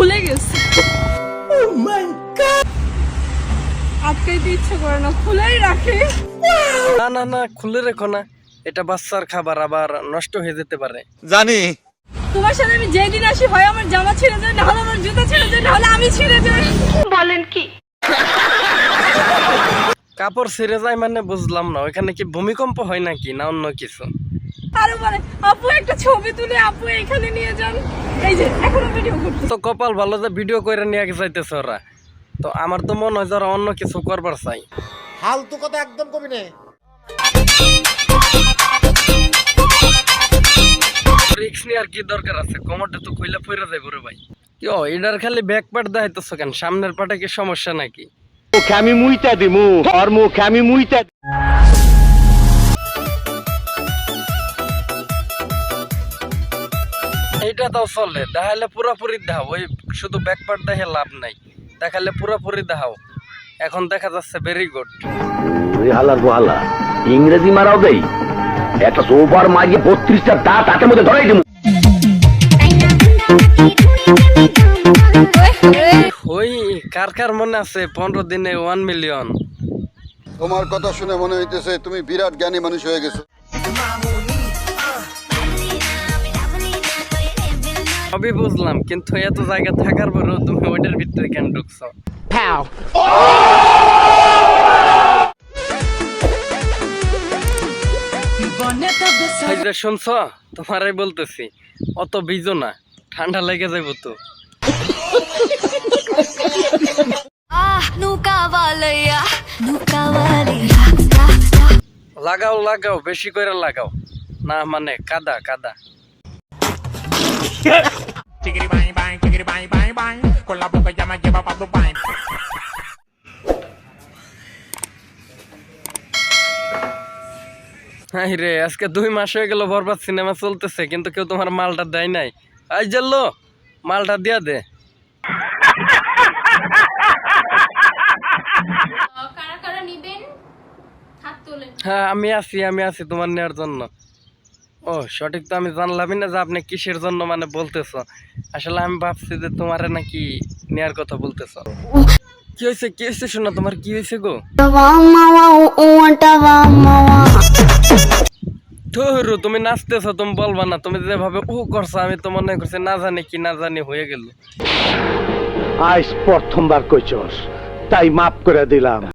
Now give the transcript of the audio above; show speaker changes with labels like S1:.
S1: খুলে গেছে। আটকাইতে ইচ্ছে করে না খুলেই রাখে।
S2: না না না খুলে রেখো না। এটা বাচ্চার খাবার আবার নষ্ট হয়ে যেতে পারে।
S3: জানি।
S1: তোমার সাথে আমি যেদিন আসি হয় আমার জামা ছিঁড়ে যায় না হলে আমার জুতা ছিঁড়ে যায় না হলে আমি ছিঁড়ে যাই। বলেন কি?
S2: কাপড় ছিঁড়ে যায় মানে বুঝলাম না ওইখানে কি ভূমিকম্প হয় নাকি না অন্য কিছু?
S1: আরও বলে আপু একটা ছবি তুলে আপু এখানে নিয়ে যান। এই যে এখনও ভিডিও করতে
S2: তো কপাল ভালো যে ভিডিও করে নিয়ে যাইতেছে ওরা। তো আমার তো মনে হয় যে ওরা অন্য কিছু করবার চাই।
S3: ফালতু কথা একদম কবি নে।
S2: রিক্স নিয়ে আর কি দরকার আছে? কোমরটা তো কইলা পইরা যাইব রে ভাই। কিও এটার খালি ব্যাক পার্ট দেখাইতেছো কেন? সামনের পাটে কি সমস্যা নাকি?
S4: মুখে আমি মুইতা দিমু ওর মুখে আমি মুইতা
S2: এইটা তাও চলে দেখাইলে পুরোপুরি দেখাও ওই শুধু ব্যাক পার্ট দেখে লাভ নাই দেখালে পুরোপুরি দেখাও। এখন দেখা যাচ্ছে ভেরি গুড
S4: হালার বহালা ইংরেজি মারাও দেই একটা সোফার মারিয়ে বত্রিশটা দাঁত হাতের মধ্যে ধরাই দিমু।
S2: ওই কার কার মনে আছে পনেরো দিনে ওয়ান মিলিয়ন
S5: তোমার কথা শুনে মনে হইতেছে তুমি বিরাট জ্ঞানী মানুষ হয়ে গেছো।
S2: সবই বুঝলাম কিন্তু এত জায়গা থাকার পরেও তুমি ওইটার ভিতরে কেন ঢুকছো? শুনছ তোমারাই বলতেছি অত বিজো না ঠান্ডা লেগে যাইব তো. লাগাও লাগাও বেশি করে লাগাও। না মানে কাদা কাদা।
S6: Con la boca llama lleva pa' Dubai.
S2: Hi রে আজকে দুই মাস হয়ে গেল বরবাদ সিনেমা চলতেছে কিন্তু কেউ তোমার মালটা দেয় নাই। আই জানলো মালটা দিয়া দে। হ্যাঁ আমি আছি আমি আছি তোমার নেওয়ার জন্য। ও, সঠিক তো আমি জানলামই না যে আপনি কিসের জন্য মানে বলতেছ। আসলে আমি ভাবছি যে তোমারে নাকি নেয়ার কথা বলতেছ। কি হয়েছে কি হয়েছে শোনা, তোমার কি হয়েছে গো? ধরু, তুমি নাচতেছ, তুমি বলবা না, তুমি যেভাবে ও করছ, আমি তো মনে করছি না জানি কি না জানি হয়ে গেল।
S4: আজ প্রথমবার কইছস, তাই মাফ করে দিলাম।